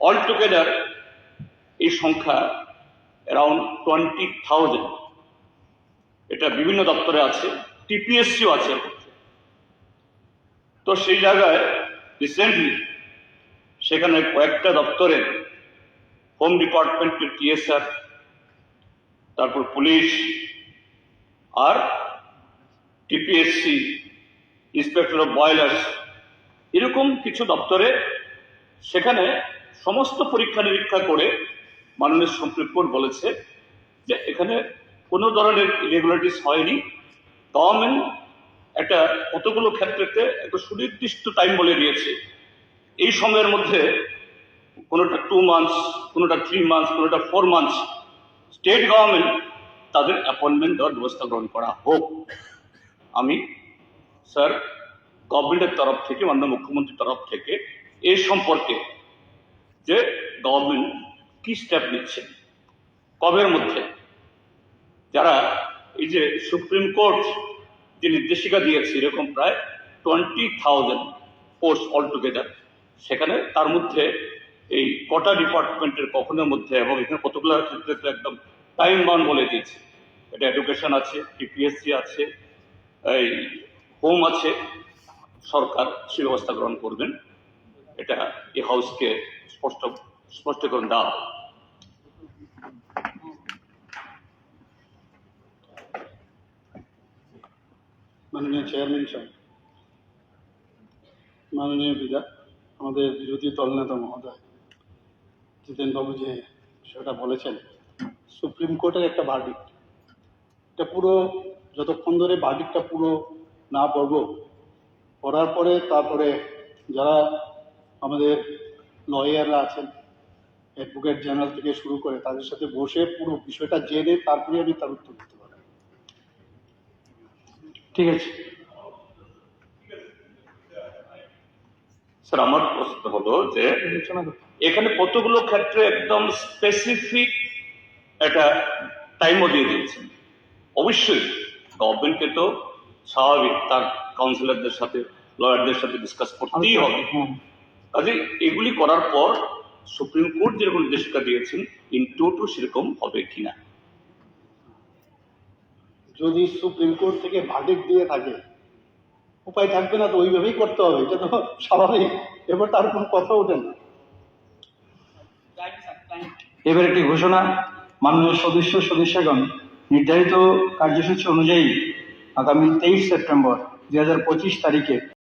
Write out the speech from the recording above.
All together এই সংখ্যা around twenty thousand এটা বিভিন্ন দপ্তরে আছে টিপিএসসিও আছে। তো সেই জায়গায় রিসেন্টলি সেখানে কয়েকটা দপ্তরের হোম ডিপার্টমেন্টের টিএসআর তারপর পুলিশ আর টিপিএসসি ইন্সপেক্টর অফ বয়লার্স এরকম কিছু দপ্তরে সেখানে সমস্ত পরীক্ষা নিরীক্ষা করে মাননীয় সুপ্রিম কোর্ট বলেছে যে এখানে কোনো ধরনের ইরেগুলারিটিস হয়নি। গভর্নমেন্ট একটা কতগুলো ক্ষেত্রেতে একটা সুনির্দিষ্ট টাইম বলে দিয়েছে। এই সময়ের মধ্যে কোনোটা টু মান্থস কোনোটা থ্রি মান্থস কোনোটা ফোর মান্থস স্টেট গভর্নমেন্ট তাদের অ্যাপয়েন্টমেন্ট দেওয়ার ব্যবস্থা গ্রহণ করা হোক। আমি স্যার গভর্নমেন্টের তরফ থেকে, মাননীয় মুখ্যমন্ত্রীর তরফ থেকে এই সম্পর্কে যে গভর্নমেন্ট কি স্টেপ নিচ্ছে? কবের মধ্যে? যারা এই যে সুপ্রিম কোর্ট যে নির্দেশিকা দিয়েছে, এরকম প্রায় twenty thousand post all together সেখানে তার মধ্যে এই কটা ডিপার্টমেন্টের কখনের মধ্যে এবং এখানে কতগুলো ক্ষেত্রে তো একদম টাইম বাউন্ড বলে দিয়েছে। এটা এডুকেশন আছে টিপিএসসি আছে, এই হোম আছে, সরকার সে ব্যবস্থা গ্রহণ করবেন। এটা এই হাউসকে স্পষ্ট, স্পষ্টীকরণ হয়। মাননীয় চেয়ারম্যান সাহেব, মাননীয় বিদা, আমাদের বিরোধী দলনেতা মহোদয় জিতেনবাবু যে সেটা বলেছেন, সুপ্রিম কোর্টের একটা ভার্ডিক্ট এটা পুরো, যতক্ষণ ধরে ভার্ডিক্টটা পুরো না পড়ব, পড়ার পরে তারপরে যারা আমাদের লয়াররা আছেন অ্যাডভোকেট জেনারেল থেকে শুরু করে তাদের সাথে বসে পুরো বিষয়টা জেনে তারপরে আমি তার উত্তর দিতে পারব। ঠিক আছে। স্যার আমার প্রশ্ন হলো যে এখানে কতগুলো ক্ষেত্রে একদম স্পেসিফিক একটা টাইমও দিয়ে দিয়েছেন? অবশ্যই গভর্নমেন্টকে তো স্বাভাবিক তার কাউন্সিলরদের সাথে লয়ারদের সাথে ডিসকাস করতেই হবে। হ্যাঁ। কাজে এগুলি করার পর সুপ্রিম কোর্ট যেরকম নির্দেশিকা দিয়েছেন ইন টোটো সেরকম হবে কিনা? যদি সুপ্রিম কোর্ট থেকে ভার্ডিক দিয়ে থাকে উপায় থাকবে না তো ওইভাবেই করতে হবে এটা তো স্বাভাবিক এবার তার কোনো কথা ওঠে না। এবার একটি ঘোষণা মাননীয় সদস্য সদস্যগণ নির্ধারিত কার্যসূচি অনুযায়ী আগামী তেইশ সেপ্টেম্বর দুই হাজার পঁচিশ তারিখে